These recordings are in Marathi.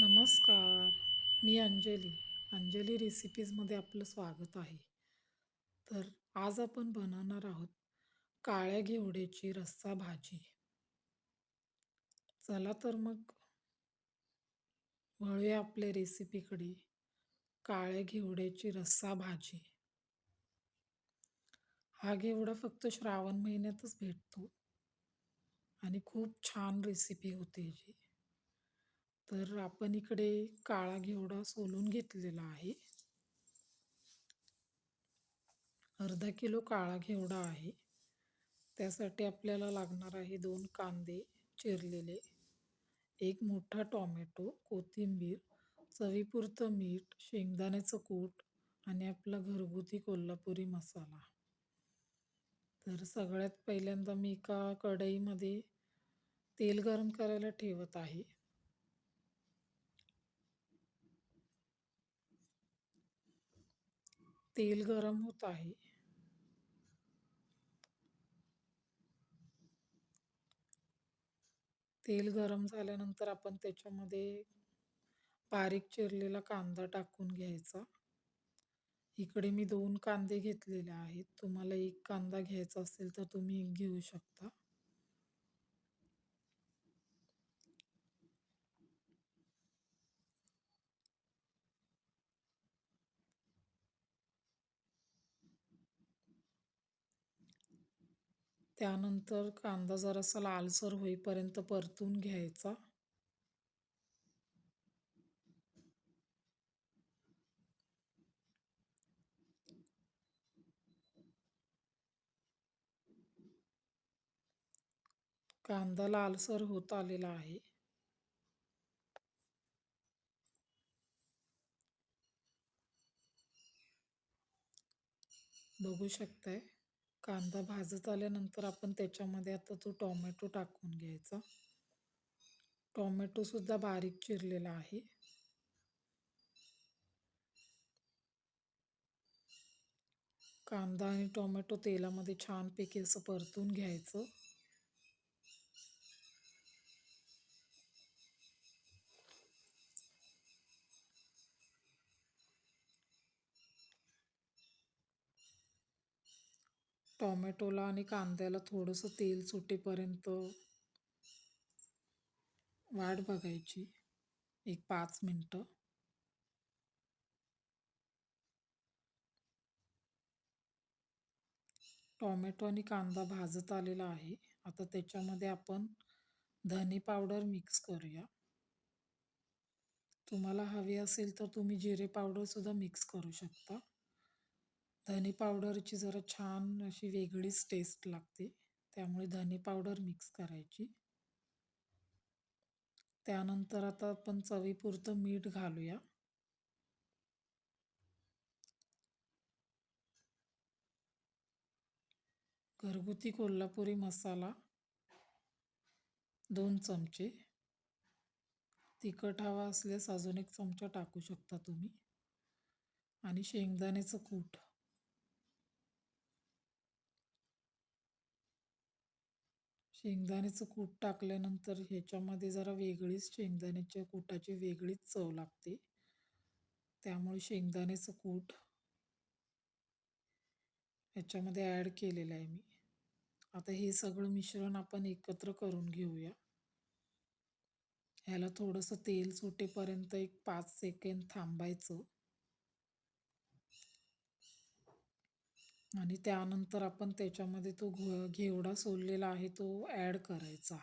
नमस्कार मी अंजली. अंजली रेसिपीजमध्ये आपलं स्वागत आहे. तर आज आपण बनवणार आहोत काळ्या घेवड्याची रस्सा भाजी. चला तर मग वळूया आपल्या रेसिपीकडे काळ्या घेवड्याची रस्सा भाजी. हा घेवडा फक्त श्रावण महिन्यातच भेटतो. आणि खूप छान रेसिपी होते जी तर आपण इकडे काळा घेवडा सोलून घेतलेला आहे. अर्धा किलो काळा घेवडा आहे. त्यासाठी आपल्याला लागणार आहे दोन कांदे चिरलेले एक मोठा टॉमॅटो कोथिंबीर चवीपुरतं मीठ शेंगदाण्याचं कूट आणि आपला घरगुती कोल्हापुरी मसाला. तर सगळ्यात पहिल्यांदा मी एका कढईमध्ये तेल गरम करायला ठेवत आहे. तेल गरम होत आहे. तेल गरम झाल्यानंतर आपण त्याच्यामध्ये बारीक चिरलेला कांदा टाकून घ्यायचा. इकडे मी दोन कांदे घेतलेले आहेत. तुम्हाला एक कांदा घ्यायचा असेल तर तुम्ही एक घेऊ शकता. त्यानंतर कांदा जरासा लालसर होईपर्यंत परतून घ्यायचा. कांदा लालसर होत आलेला आहे. बघू शकताय? कांदा भाजत आल्यानंतर आपण त्याच्यामध्ये आता तो टोमॅटो टाकून घ्यायचा. टोमॅटोसुद्धा बारीक चिरलेला आहे. कांदा आणि टोमॅटो तेलामध्ये छानपैकी असं परतून घ्यायचं. टॉमॅटोला आणि कांद्याला थोडंसं तेल सुटेपर्यंत वाट बघायची. एक पाच मिनटं. टॉमॅटो आणि कांदा भाजत आलेला आहे. आता त्याच्यामध्ये आपण धने पावडर मिक्स करूया. तुम्हाला हवी असेल तर तुम्ही जिरे पावडरसुद्धा मिक्स करू शकता. धने पावडरची जरा छान अशी वेगळीच टेस्ट लागते. त्यामुळे धने पावडर मिक्स करायची. त्यानंतर आता आपण चवीपुरतं मीठ घालूया. घरगुती कोल्हापुरी मसाला दोन चमचे. तिखट हवा असल्यास अजून एक चमचा टाकू शकता तुम्ही. आणि शेंगदाण्याचं कूट. शेंगदाण्याचं कूट टाकल्यानंतर ह्याच्यामध्ये जरा वेगळीच शेंगदाण्याच्या कुटाची वेगळीच चव लागते. त्यामुळे शेंगदाण्याचं कूट ह्याच्यामध्ये ॲड केलेलं आहे मी. आता हे सगळं मिश्रण आपण एकत्र करून घेऊया. ह्याला थोडंसं तेल सुटेपर्यंत एक पाच सेकंड थांबायचं. आणि त्यानंतर आपण त्याच्यामध्ये तो घेवडा सोललेला आहे तो ॲड करायचा.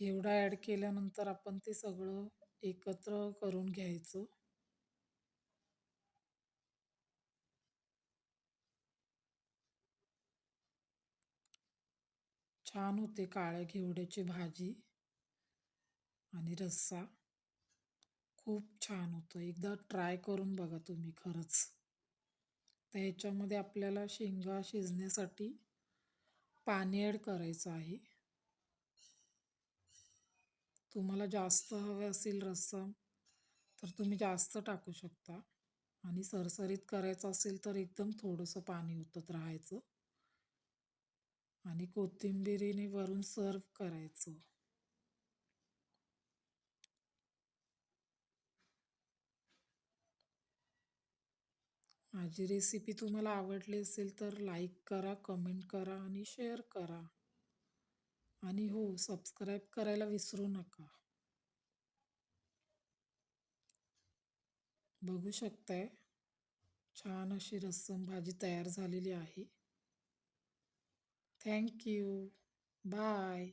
घेवडा ॲड केल्यानंतर आपण ते सगळं एकत्र करून घ्यायचं. छान होते काळ्या घेवड्याची भाजी. आणि रस्सा खूप छान होतं. एकदा ट्राय करून बघा तुम्ही खरंच. तर ह्याच्यामध्ये आपल्याला शेंगा शिजण्यासाठी पाणी ॲड करायचं आहे. तुम्हाला जास्त हवे असेल रस्सा तर तुम्ही जास्त टाकू शकता. आणि सरसरीत करायचं असेल तर एकदम थोडंसं पाणी ओतत राहायचं. आणि कोथिंबिरीने वरून सर्व करायचं. माझी रेसिपी तुम्हाला आवडली असेल तर लाईक करा कमेंट करा आणि शेअर करा. आणि हो सबस्क्राईब करायला विसरू नका. बघू शकताय छान अशी रस्सम भाजी तयार झालेली आहे. Thank you bye